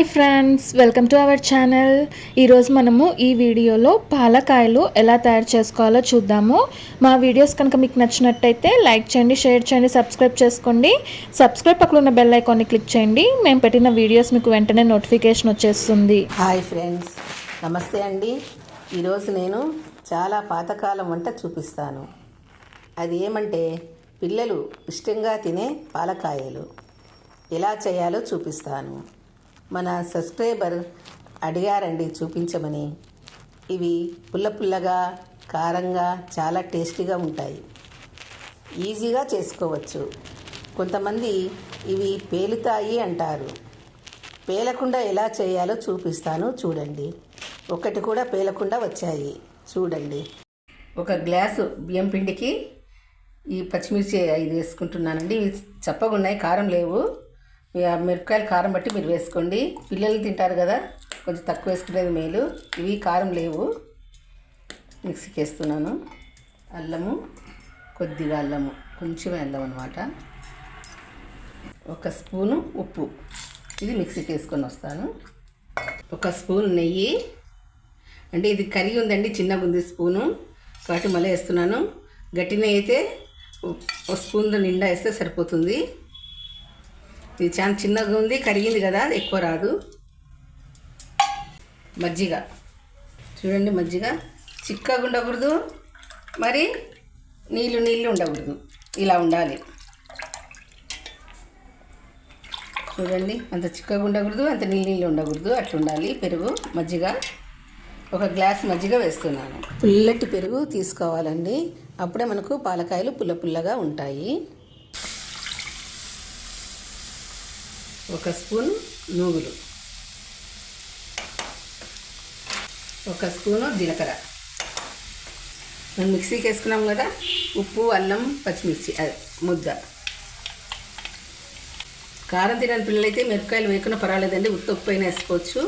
Hi friends welcome to our channel. ఈరోజు మనము ఈ వీడియోలో పాలకాయలు ఎలా తయారు చేసుకోవాలో చూద్దాము. మా వీడియోస్ కనుక మీకు నచ్చినట్టయితే లైక్ చేయండి షేర్ చేయండి సబ్స్క్రైబ్ చేసుకోండి. సబ్స్క్రైబ్ పక్కన ఉన్న బెల్ ఐకాన్ని క్లిక్ చేయండి. మేము పెట్టిన వీడియోస్ మీకు వెంటనే నోటిఫికేషన్ వచ్చేస్తుంది. హాయ్ ఫ్రెండ్స్ నమస్తే అండి. ఈరోజు నేను చాలా పాతకాలం వంట చూపిస్తాను. అది ఏమంటే పిల్లలు ఇష్టంగా తినే పాలకాయలు. ఎలా చేయాలో చూపిస్తాను. మన సబ్స్క్రైబర్ అడిగారండి చూపించమని. ఇవి పుల్ల పుల్లగా కారంగా చాలా టేస్టీగా ఉంటాయి. ఈజీగా చేసుకోవచ్చు. కొంతమంది ఇవి పేలుతాయి అంటారు. పేలకుండా ఎలా చేయాలో చూపిస్తాను చూడండి. ఒకటి కూడా పేలకుండా వచ్చాయి. చూడండి. ఒక గ్లాసు బియ్యం పిండికి ఈ పచ్చిమిర్చి ఐదు వేసుకుంటున్నానండి. ఇవి చప్పగా ఉన్నాయి కారం లేవు. మిరపకాయలు కారం బట్టి మీరు వేసుకోండి. పిల్లలు తింటారు కదా కొంచెం తక్కువ వేసుకునేది మేలు. ఇవి కారం లేవు. మిక్సీకి వేస్తున్నాను. అల్లము కొద్దిగా అల్లము కొంచెమే అల్లం అనమాట ఒక స్పూను ఉప్పు. ఇది మిక్సీకి వేసుకొని వస్తాను. ఒక స్పూన్ నెయ్యి. అంటే ఇది కరిగి ఉందండి చిన్నగా ఉంది స్పూను. కాబట్టి మళ్ళీ వేస్తున్నాను. గట్టి నెయ్యి అయితే ఒక స్పూన్ నిండా వేస్తే సరిపోతుంది. ఇది చాలా చిన్నగా ఉంది కరిగింది కదా ఎక్కువ రాదు. మజ్జిగ. చూడండి మజ్జిగ. చిక్కగా ఉండకూడదు. మరి నీళ్ళు నీళ్ళు ఉండకూడదు. ఇలా ఉండాలి. చూడండి అంత చిక్కగా ఉండకూడదు అంత నీళ్ళు నీళ్ళు ఉండకూడదు. అట్లా ఉండాలి. పెరుగు మజ్జిగ. ఒక గ్లాస్ మజ్జిగ వేస్తున్నాను. పుల్లటి పెరుగు తీసుకోవాలండి. అప్పుడే మనకు పాలకాయలు పుల్ల పుల్లగా ఉంటాయి. ఒక స్పూన్ నూగులు ఒక స్పూను జీలకర్ర. మనం మిక్సీకి వేసుకున్నాం కదా ఉప్పు అల్లం పచ్చిమిర్చి అదే ముద్ద. కారం తినని పిల్లలైతే మిరపకాయలు వేయకుండా పర్వాలేదండి ఉత్త ఉప్పు అయినా వేసుకోవచ్చు.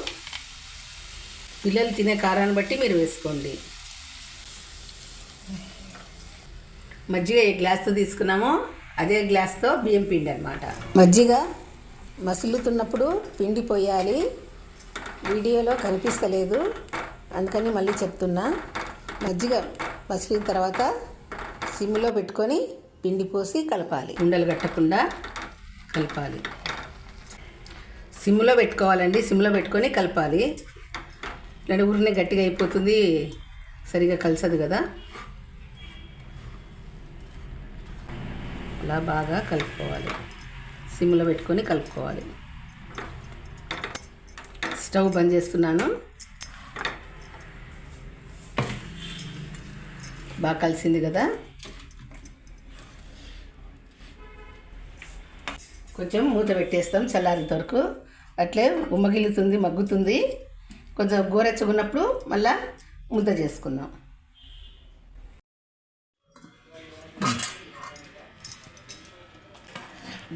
పిల్లలు తినే కారాన్ని బట్టి మీరు వేసుకోండి. మజ్జిగ ఏ గ్లాస్తో తీసుకున్నామో అదే గ్లాస్తో బియ్యం పిండి అనమాట మజ్జిగ? మసులుతున్నప్పుడు పిండి పోయాలి. వీడియోలో కనిపిస్తలేదు. అందుకని మళ్ళీ చెప్తున్నా. మజ్జిగ మసిలిన తర్వాత సిమ్లో పెట్టుకొని పిండి పోసి కలపాలి. ఉండలు కట్టకుండా కలపాలి. సిమ్లో పెట్టుకోవాలండి. సిమ్లో పెట్టుకొని కలపాలి. ఇలాంటి ఊరినే గట్టిగా అయిపోతుంది. సరిగా కలిసదు కదా. అలా బాగా కలుపుకోవాలి. సిమ్లో పెట్టుకొని కలుపుకోవాలి. స్టవ్ బంద్ చేస్తున్నాను. బాగా కలిసింది కదా? కొంచెం మూత పెట్టేస్తాం చల్లారేంత వరకు. అట్లే ఉమ్మగిలుతుంది మగ్గుతుంది. కొంచెం గోరెచ్చగున్నప్పుడు మళ్ళా ముద్ద చేసుకుందాం.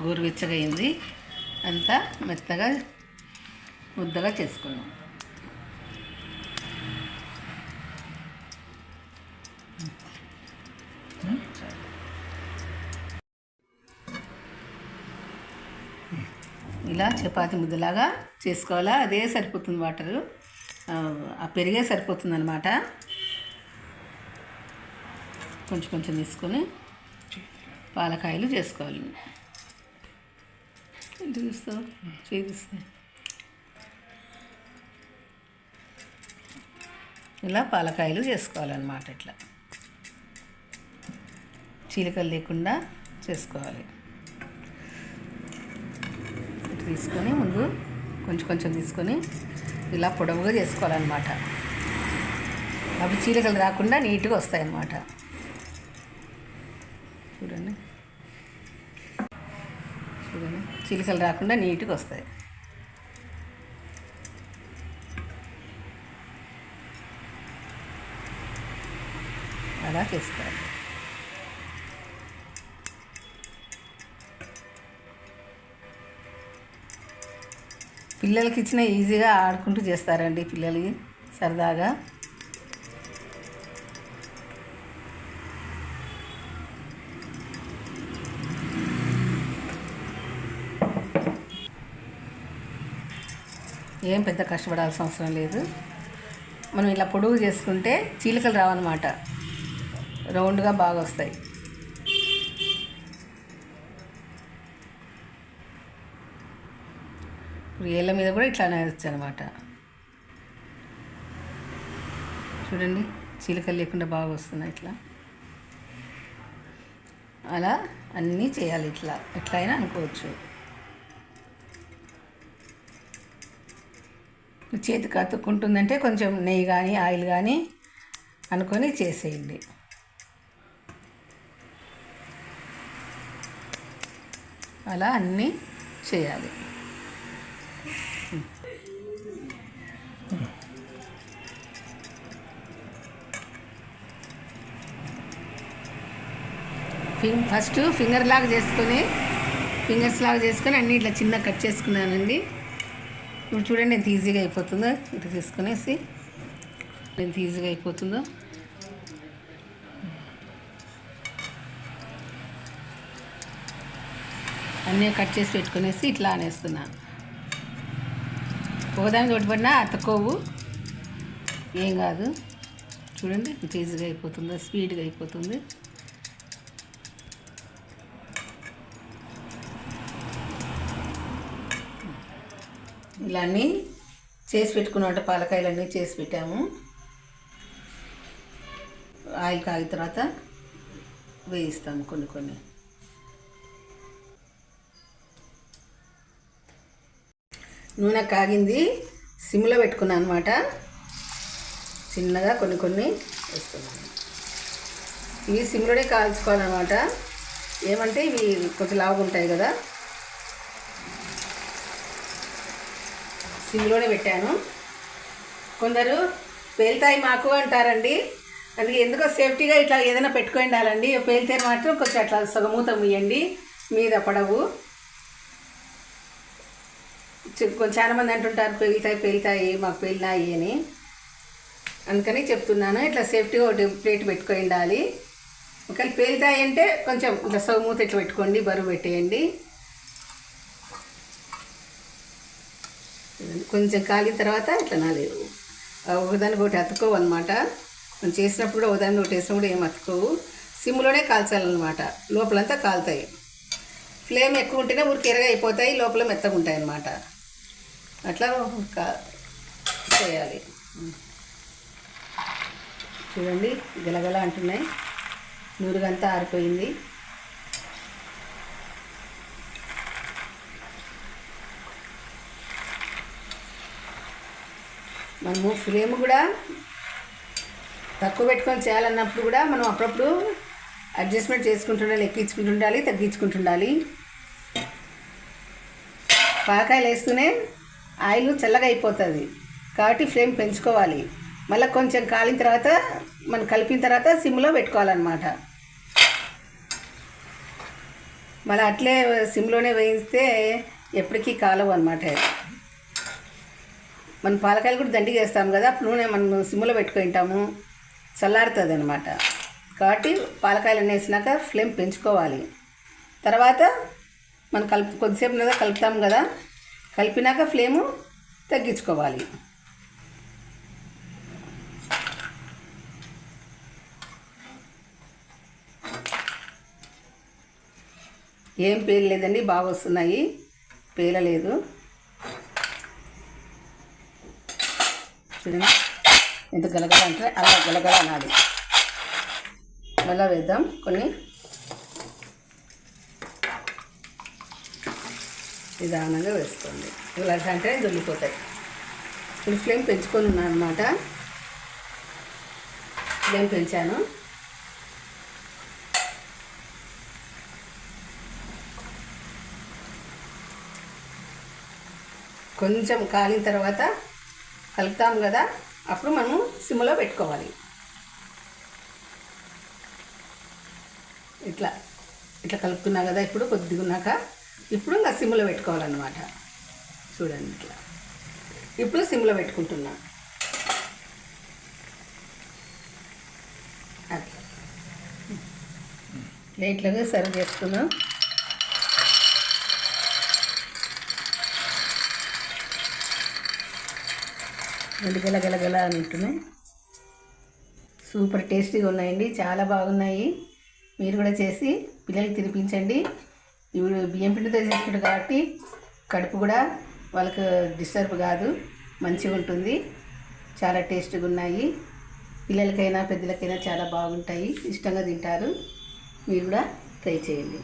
గోరువెచ్చగా అయింది అంతా మెత్తగా ముద్దగా చేసుకున్నాం. ఇలా చపాతి ముద్దలాగా చేసుకోవాలా? అదే సరిపోతుంది వాటరు. ఆ పెరిగే సరిపోతుంది అనమాట కొంచెం కొంచెం తీసుకొని పాలకాయలు చేసుకోవాలి. ఎంత చూస్తావు చేస్తే ఇలా పాలకాయలు చేసుకోవాలన్నమాట ఇట్లా. చీలికలు లేకుండా చేసుకోవాలి. తీసుకొని ముందు కొంచెం కొంచెం తీసుకొని ఇలా పొడవుగా చేసుకోవాలన్నమాట. అప్పుడు చీలికలు రాకుండా నీట్గా వస్తాయన్నమాట. చూడండి. చూడండి. చిలుకలు రాకుండా నీట్గా వస్తాయి. అలా చేస్తారు. పిల్లలకి ఇచ్చిన ఈజీగా ఆడుకుంటూ చేస్తారండి పిల్లలకి సరదాగా. ఏం పెద్ద కష్టపడాల్సిన అవసరం లేదు. మనం ఇలా పొడుగు చేసుకుంటే చీలికలు రావన్నమాట. రౌండ్గా బాగా వస్తాయి. వేళ్ళ ఏళ్ళ మీద కూడా ఇట్లానే వేయచ్చు అనమాట చూడండి చీలికలు లేకుండా బాగా వస్తున్నాయి ఇట్లా. అలా అన్నీ చేయాలి ఇట్లా. ఎట్లయినా అనుకోవచ్చు. చేతికి అతుక్కుంటుందంటే కొంచెం నెయ్యి కానీ ఆయిల్ కానీ అనుకొని చేసేయండి. అలా అన్నీ చేయాలి. ఫింగ్ ఫస్ట్ ఫింగర్ లాగా చేసుకొని ఫింగర్స్ లాగా చేసుకొని అన్నీ ఇట్లా చిన్న కట్ చేసుకున్నానండి. ఇప్పుడు చూడండి ఎంత ఈజీగా అయిపోతుందో. ఇటు తీసుకునేసి ఎంత ఈజీగా అయిపోతుందో. అన్నీ కట్ చేసి పెట్టుకునేసి ఇట్లా అనేస్తున్నా. ఒకదానికి ఒకటి పడినా అతకోవు ఏం కాదు. చూడండి ఎంత ఈజీగా అయిపోతుందో స్పీడ్గా అయిపోతుంది. ఇలా అన్నీ చేసి పెట్టుకున్నట్టు పాలకాయలు అన్నీ చేసి పెట్టాము. ఆయిల్ కాగిన తర్వాత వేయిస్తాము కొన్ని కొన్ని. నూనె కాగింది సిమ్లో పెట్టుకున్నాను అనమాట చిన్నగా కొన్ని కొన్ని వేస్తున్నాను. ఇవి సిమ్లోనే కాల్చుకోవాలన్నమాట. ఏమంటే ఇవి కొంచెం లావుగా ఉంటాయి కదా. సిమ్లోనే పెట్టాను. కొందరు పేలుతాయి మాకు అంటారండి. అందుకే ఎందుకో సేఫ్టీగా ఇట్లా ఏదైనా పెట్టుకొని ఉండాలండి. పేలితే మాత్రం కొంచెం అట్లా సుగమూతం ఇవ్వండి మీద పడవు. చె- చాలా మంది అంటుంటారు పేలుతాయి పేలుతాయి మాకు పేలినాయి అని. అందుకని చెప్తున్నాను ఇట్లా సేఫ్టీగా ఒకటి ప్లేట్ పెట్టుకొని ఉండాలి. ఒకవేళ పేలుతాయి అంటే కొంచెం ఇట్లా సగమూత ఇట్లా పెట్టుకోండి బరువు పెట్టేయండి. కొంచెం కాలిన తర్వాత ఇట్లా నాలేదు. ఒకదానికి ఒకటి అతుకోవన్నమాట మనం చేసినప్పుడు కూడా ఒకటి వేసినప్పుడు ఏం అతుకోవు సిమ్లోనే కాల్చాలన్నమాట. లోపలంతా కాలుతాయి. ఫ్లేమ్ ఎక్కువ ఉంటేనే ఊరికి అయిపోతాయి లోపల మెత్తగా ఉంటాయి అన్నమాట. అట్లా కా- చేయాలి. చూడండి గలగల అంటున్నాయి. నూరుగంతా ఆరిపోయింది. మనము ఫ్లేమ్ కూడా తక్కువ పెట్టుకొని చేయాలన్నప్పుడు కూడా మనం అప్పుడప్పుడు అడ్జస్ట్మెంట్ చేసుకుంటుండాలి ఎక్కించుకుంటుండాలి తగ్గించుకుంటుండాలి. పాకాయలు వేస్తూనే ఆయిల్ చల్లగా అయిపోతుంది. కాబట్టి ఫ్లేమ్ పెంచుకోవాలి. మళ్ళీ కొంచెం కాలిన తర్వాత మనం కలిపిన తర్వాత సిమ్లో పెట్టుకోవాలన్నమాట. మళ్ళీ అట్లే సిమ్లోనే వేయిస్తే ఎప్పటికీ కాలవు అనమాట మనం పాలకాయలు కూడా దండిగా వేస్తాం కదా నూనె మనం సిమ్లో పెట్టుకుంటాము చల్లారుతుంది అనమాట కాబట్టి పాలకాయలు అన్నీ వేసినాక ఫ్లేమ్ పెంచుకోవాలి. తర్వాత మనం కలుపు కొద్దిసేపు మీద కలుపుతాం కదా కలిపినాక ఫ్లేము తగ్గించుకోవాలి. ఏం పేలలేదండి బాగా వస్తున్నాయి. పేలలేదు చూడండి ఎంత గలగల అంటే అలా గలగల అనాలి. మళ్ళీ వేద్దాం కొన్ని. నిదానంగా వేసుకోండి. ఇలా అంటే దొల్లిపోతాయి ఇప్పుడు ఫ్లేమ్ పెంచుకొని ఉన్నాను అనమాట ఫ్లేమ్ పెంచాను. కొంచెం కాలిన తర్వాత కలుపుతాం కదా? అప్పుడు మనము సిమ్లో పెట్టుకోవాలి. ఇట్లా ఇట్లా కలుపుతున్నా కదా ఇప్పుడు కొద్దిగా ఉన్నాక ఇప్పుడు ఇంకా సిమ్లో పెట్టుకోవాలన్నమాట. చూడండి ఇట్లా. ఇప్పుడు సిమ్లో పెట్టుకుంటున్నా. అట్లా. ప్లేట్లుగా సర్వ్ చేసుకున్నాం గల గల గల అని ఉంటున్నాయి సూపర్ టేస్టీగా ఉన్నాయండి. చాలా బాగున్నాయి. మీరు కూడా చేసి పిల్లలకి తినిపించండి. ఇప్పుడు బియ్యం పిండితో చేసుకుంటారు కాబట్టి కడుపు కూడా వాళ్ళకి డిస్టర్బ్ కాదు. మంచిగా ఉంటుంది. చాలా టేస్టీగా ఉన్నాయి. పిల్లలకైనా పెద్దలకైనా చాలా బాగుంటాయి. ఇష్టంగా తింటారు. మీరు కూడా ట్రై చేయండి.